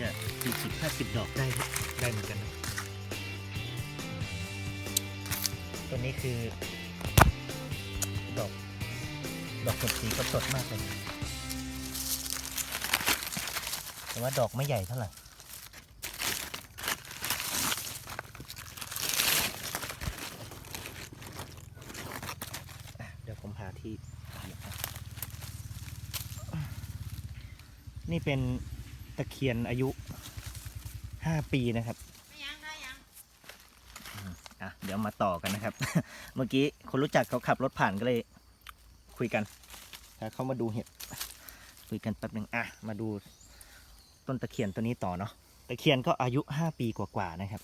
จะสี่สิบห้าสิบดอกได้ได้เหมือนกันนะตัวนี้คือ ดอก ดอกสดสีก็สดมากเลยแต่ว่าดอกไม่ใหญ่เท่าไหร่เดี๋ยวผมหาที่ นี่เป็น ตะเคียนอายุห้าปีนะครับไม่ยังได้ยังอะเดี๋ยวมาต่อกันนะครับ เมื่อกี้คนรู้จักเขาขับรถผ่านก็เลย คุยกันถ้าเขามาดูเห็ดคุยกันแป๊บหนึ่งอะมาดูต้นตะเคียนตัวนี้ต่อเนาะตะเคียนก็อายุห้าปีกว่าๆนะครับ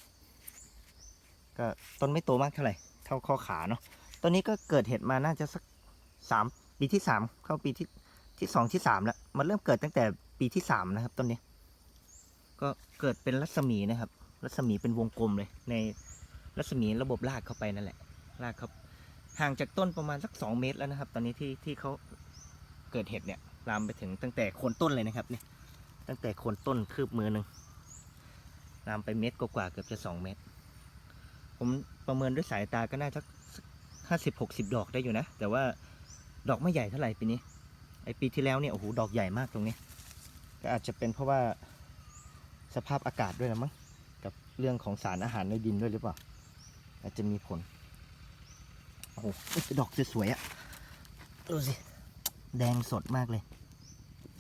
ก็ต้นไม่โตมากเท่าไหร่เท่าข้อขาเนาะต้นนี้ก็เกิดเห็ดมาน่าจะสักสามปีที่สามเข้าปีที่ที่สองที่สามแล้วมันเริ่มเกิดตั้งแต่ ปีที่สามนะครับต้นนี้ ก็เกิดเป็นรัศมีนะครับ รัศมีเป็นวงกลมเลย ในรัศมีระบบรากเข้าไปนั่นแหละรากเขาห่างจากต้นประมาณสักสองเมตรแล้วนะครับ ตอนนี้ที่ที่เขาเกิดเห็ดเนี่ยลามไปถึงตั้งแต่โคนต้นเลยนะครับเนี่ยตั้งแต่โคนต้นคืบมือหนึ่งลามไปเมตรกว่าเกือบจะสองเมตร ผมประเมินด้วยสายตาก็น่าจะห้าสิบหกสิบดอกได้อยู่นะ แต่ว่าดอกไม่ใหญ่เท่าไหร่ปีนี้ ไอปีที่แล้วเนี่ยโอ้โหดอกใหญ่มากตรงนี้ ก็อาจจะเป็นเพราะว่าสภาพอากาศด้วยละมั้งกับเรื่องของสารอาหารในดินด้วยหรือเปล่า อาจจะมีผล โอ้โหเอ้ยดอกสวยๆอะดูสิ แดงสดมากเลย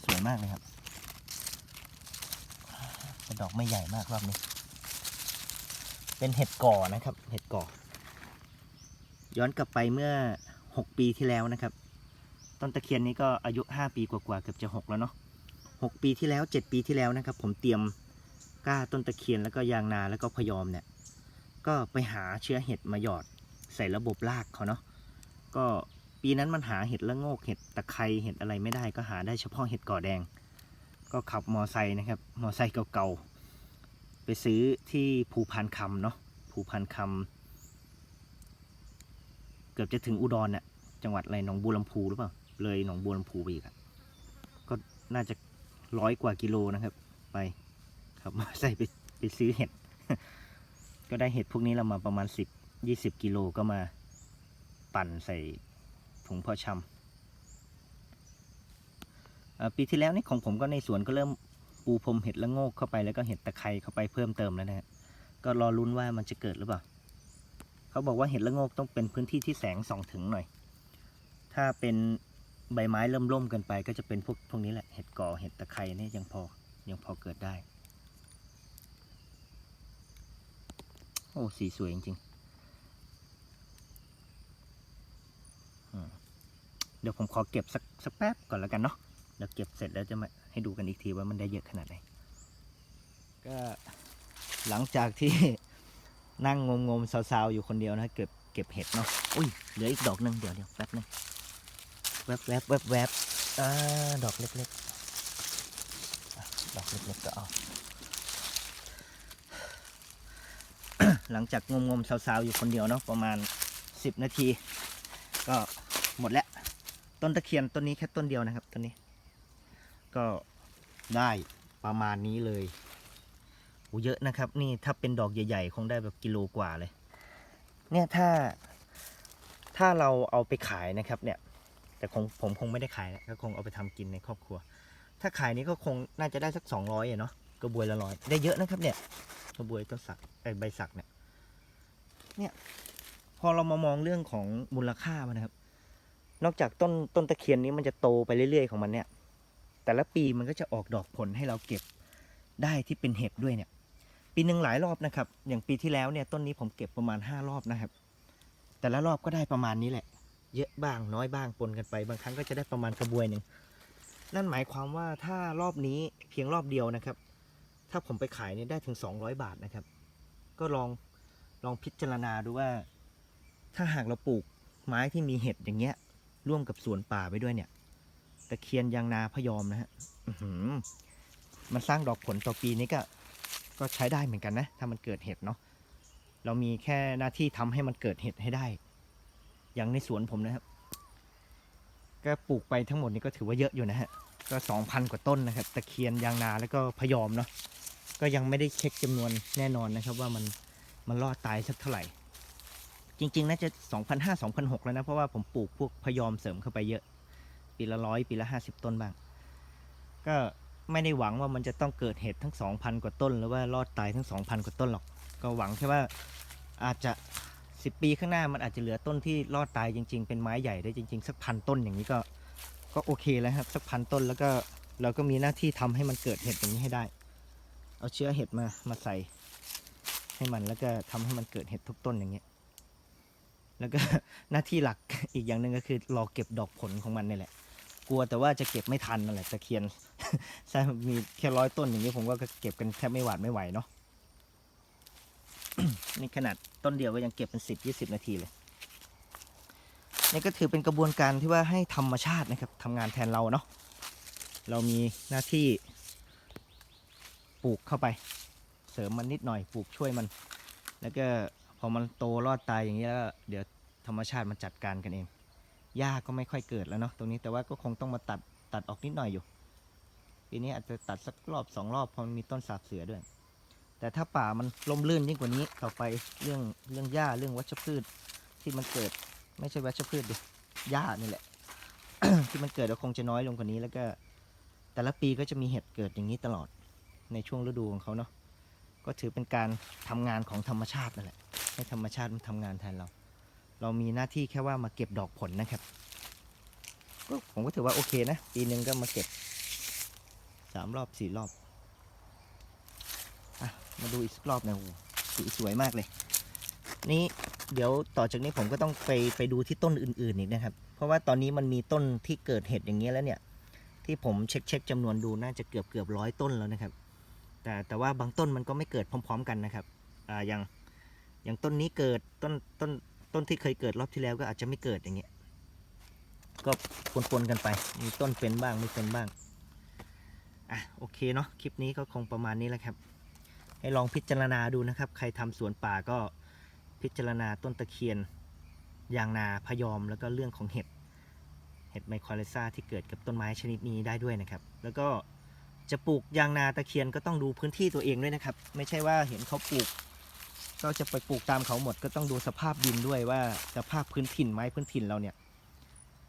สวยมากเลยครับแต่ดอกไม่ใหญ่มากรอบนี้ เป็นเห็ดก่อนะครับ เห็ดก่อ ย้อนกลับไปเมื่อ 6 ปีที่แล้วนะครับ ต้นตะเคียนนี้ก็อายุ 5 ปีกว่าๆเกือบจะ 6 แล้วเนาะ 6 ปีที่แล้ว 7 ปีที่แล้วนะครับ ผมเตรียมก้าต้นตะเคียนแล้วก็ยางนาแล้วก็พยอมเนี่ย ก็ไปหาเชื้อเห็ดมาหยอดใส่ระบบรากเขาเนาะก็ปีนั้นมันหาเห็ดละโงกเห็ดตะไคร้เห็ดอะไรไม่ได้ก็หาได้เฉพาะเห็ดก่อแดง ก็ขับมอไซค์นะครับ มอไซค์เก่าๆไปซื้อที่ภูพานคำเนาะภูพานคำเกือบจะถึงอุดรน่ะจังหวัดอะไรหนองบัวลำพูหรือเปล่าเลยหนองบัวลำพูไปอีกอะก็น่าจะ ร้อยกว่ากิโลนะครับ ไปขับมอไซค์ไปไปซื้อเห็ด ก็ได้เห็ดพวกนี้เรามาประมาณสิบยี่สิบกิโลก็มาปั่นใส่ถุงพาะชำปีที่แล้วนี่ของผมก็ในสวนก็เริ่มปูพรมเห็ดละโงกเข้าไปแล้วก็เห็ดตะไคร้เข้าไปเพิ่มเติมแล้วนะฮะก็รอลุ้นว่ามันจะเกิดหรือเปล่า เขาบอกว่าเห็ดละโงกต้องเป็นพื้นที่ที่แสงส่องถึงหน่อย ถ้าเป็น ใบไม้เริ่มร่มกินไป ก็จะเป็นพวกพวกนี้แหละเห็ดก่อเห็ดตะไคร้นี่ยังพอยังพอเกิดได้ โอ้สีสวยจริงๆเดี๋ยวผมขอเก็บสักสักแป๊บก่อนแล้วกันเนาะเดี๋ยวเก็บเสร็จแล้วจะมาให้ดูกันอีกทีว่ามันได้เยอะขนาดไหนก็หลังจากที่นั่งงมงมๆซาวๆอยู่คนเดียวนะเก็บเก็บเห็ดเนาะอุ้ยเหลืออีกดอกหนึ่งเดี๋ยวเดี๋ยวแป๊บหนึง แวบแวบแวบแวบอ่าดอกเล็กๆดอกเล็กๆก็เอาหลังจากงมงมๆสาวๆอยู่คนเดียวเนาะประมาณ 10 นาที ก็หมดแล้ว ต้นตะเคียนต้นนี้แค่ต้นเดียวนะครับต้นนี้ ก็ได้ประมาณนี้เลยโอ้เยอะนะครับ นี่ถ้าเป็นดอกใหญ่ๆ คงได้แบบกิโลกว่าเลย เนี่ยถ้าถ้าเราเอาไปขายนะครับเนี่ย แต่คงผมคงไม่ได้ขายแล้วก็คงเอาไปทำกินในครอบครัว ถ้าขายนี้ก็คงน่าจะได้สักสองร้อยเนาะกระบวยละร้อยได้เยอะนะครับเนี่ยกระบวยต้นสักใบสักเนี่ยเนี่ยพอเรามามองเรื่องของมูลค่ามันนะครับ นอกจากต้นต้นตะเคียนนี้มันจะโตไปเรื่อยๆของมันเนี่ย แต่ละปีมันก็จะออกดอกผลให้เราเก็บได้ที่เป็นเห็ดด้วยเนี่ย ปีหนึ่งหลายรอบนะครับ อย่างปีที่แล้วเนี่ยต้นนี้ผมเก็บประมาณห้ารอบนะครับ แต่ละรอบก็ได้ประมาณนี้แหละ เยอะบ้างน้อยบ้างปนกันไป บางครั้งก็จะได้ประมาณกระบวยหนึ่งนั่นหมายความว่าถ้ารอบนี้เพียงรอบเดียวนะครับ ถ้าผมไปขายเนี่ยได้ถึง 200 บาทนะครับ ก็ลองลองพิจารณาดูว่า ถ้าหากเราปลูกไม้ที่มีเห็ดอย่างเงี้ย ร่วมกับสวนป่าไปด้วยเนี่ยตะเคียนยางนาพยอมนะฮะมันสร้างดอกผลต่อปีนี้ก็ ก็ใช้ได้เหมือนกันนะ ถ้ามันเกิดเห็ดเนาะเรามีแค่หน้าที่ทำให้มันเกิดเห็ดให้ได้ อย่างในสวนผมนะครับ ก็ปลูกไปทั้งหมดนี้ก็ถือว่าเยอะอยู่นะฮะ ก็สองพันกว่าต้นนะครับ ตะเคียนยางนาแล้วก็พยอมเนาะ ก็ยังไม่ได้เช็คจำนวนแน่นอนนะครับ ว่ามันมันรอดตายสักเท่าไหร่ จริงๆน่าจะ2,500 2,600แล้วนะ เพราะว่าผมปลูกพวกพยอมเสริมเข้าไปเยอะ ปีละร้อยปีละ50ต้นบ้าง ก็ไม่ได้หวังว่ามันจะต้องเกิดเหตุทั้ง 2,000 กว่าต้น หรือว่ารอดตายทั้ง 2,000 กว่าต้นหรอก ก็หวังแค่ว่าอาจจะ 10ปีข้างหน้ามันอาจจะเหลือต้นที่รอดตายจริง ๆ เป็นไม้ใหญ่ได้จริง ๆ สักพันต้นอย่างนี้ก็ก็โอเคแล้วครับ สักพันต้นแล้วก็เราก็มีหน้าที่ทำให้มันเกิดเห็ดอย่างนี้ให้ได้ เอาเชื้อเห็ดมามาใส่ให้มันแล้วก็ทำให้มันเกิดเห็ดทุกต้นอย่างเงี้ยแล้วก็หน้าที่หลักอีกอย่างหนึ่งก็คือรอเก็บดอกผลของมันนี่แหละ กลัวแต่ว่าจะเก็บไม่ทันนั่นแหละตะเคียนใช่มีแค่ร้อยต้นอย่างนี้ผมก็เก็บกันแทบไม่หวาดไม่ไหวเนาะ นี่ขนาดต้นเดียวก็ยังเก็บเป็นสิบยี่สิบนาทีเลย นี่ก็ถือเป็นกระบวนการที่ว่าให้ธรรมชาตินะครับทำงานแทนเราเนาะ เรามีหน้าที่ปลูกเข้าไป เสริมมันนิดหน่อยปลูกช่วยมัน แล้วก็พอมันโตรอดตายอย่างนี้แล้ว เดี๋ยวธรรมชาติมันจัดการกันเองหญ้าก็ไม่ค่อยเกิดแล้วเนาะตรงนี้แต่ว่าก็คงต้องมาตัดตัดออกนิดหน่อยอยู่ปีนี้อาจจะตัดสักรอบสองรอบเพราะมันมีต้นสาบเสือด้วย แต่ถ้าป่ามันล่มลื่นยิ่งกว่านี้ต่อไปเรื่องเรื่องหญ้าเรื่องวัชพืชที่มันเกิดไม่ใช่วัชพืชดิหญ้านี่แหละ ที่มันเกิดก็คงจะน้อยลงกว่านี้ แล้วก็แต่ละปีก็จะมีเห็ดเกิดอย่างนี้ตลอดในช่วงฤดูของเขาเนาะก็ถือเป็นการทำงานของธรรมชาตินั่นแหละให้ธรรมชาติมันทำงานแทนเรา เรามีหน้าที่แค่ว่ามาเก็บดอกผลนะครับก็ผมก็ถือว่าโอเคนะ ปีหนึ่งก็มาเก็บสามรอบสี่รอบ อะมาดูอีกรอบหนะโอ้สีสวยมากเลย นี่เดี๋ยวต่อจากนี้ผมก็ต้องไปไปดูที่ต้นอื่นๆอีกนะครับ เพราะว่าตอนนี้มันมีต้นที่เกิดเห็ดอย่างเงี้ยแล้วเนี่ย ที่ผมเช็คเช็คจำนวนดูน่าจะเกือบเกือบร้อยต้นแล้วนะครับ แต่แต่ว่าบางต้นมันก็ไม่เกิดพร้อม ๆ กันนะครับอ่าอย่างอย่างต้นนี้เกิดต้นต้นต้นที่เคยเกิดรอบที่แล้วก็อาจจะไม่เกิดอย่างเงี้ยก็ปนๆกันไป มีต้นเป็นบ้างไม่เป็นบ้าง อะโอเคเนาะคลิปนี้ก็คงประมาณนี้แหละครับ ให้ลองพิจารณาดูนะครับ ใครทำสวนป่าก็พิจารณาต้นตะเคียนยางนาพยอมแล้วก็เรื่องของเห็ดเห็ดไมโครเลซ่าที่เกิดกับต้นไม้ชนิดนี้ได้ด้วยนะครับ แล้วก็จะปลูกยางนาตะเคียนก็ต้องดูพื้นที่ตัวเองด้วยนะครับ ไม่ใช่ว่าเห็นเขาปลูก ก็จะไปปลูกตามเขาหมด ก็ต้องดูสภาพดินด้วยว่าสภาพพื้นถิ่นไม้พื้นถิ่นเราเนี่ย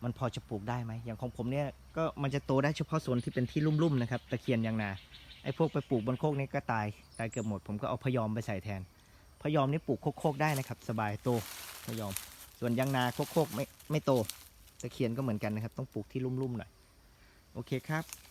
มันพอจะปลูกได้ไหมอย่างของผมเนี่ยก็มันจะโตได้เฉพาะโซนที่เป็นที่ลุ่มๆนะครับ ตะเคียนยางนา ไอ้พวกไปปลูกบนโคกนี่ก็ตายตายเกือบหมด ผมก็เอาพยอมไปใส่แทน พยอมนี่ปลูกโคกๆได้นะครับ สบายโตพยอม ส่วนยางนาโคกๆไม่ไม่โตตะเคียนก็เหมือนกันนะครับ ต้องปลูกที่ลุ่มๆหน่อย โอเคครับ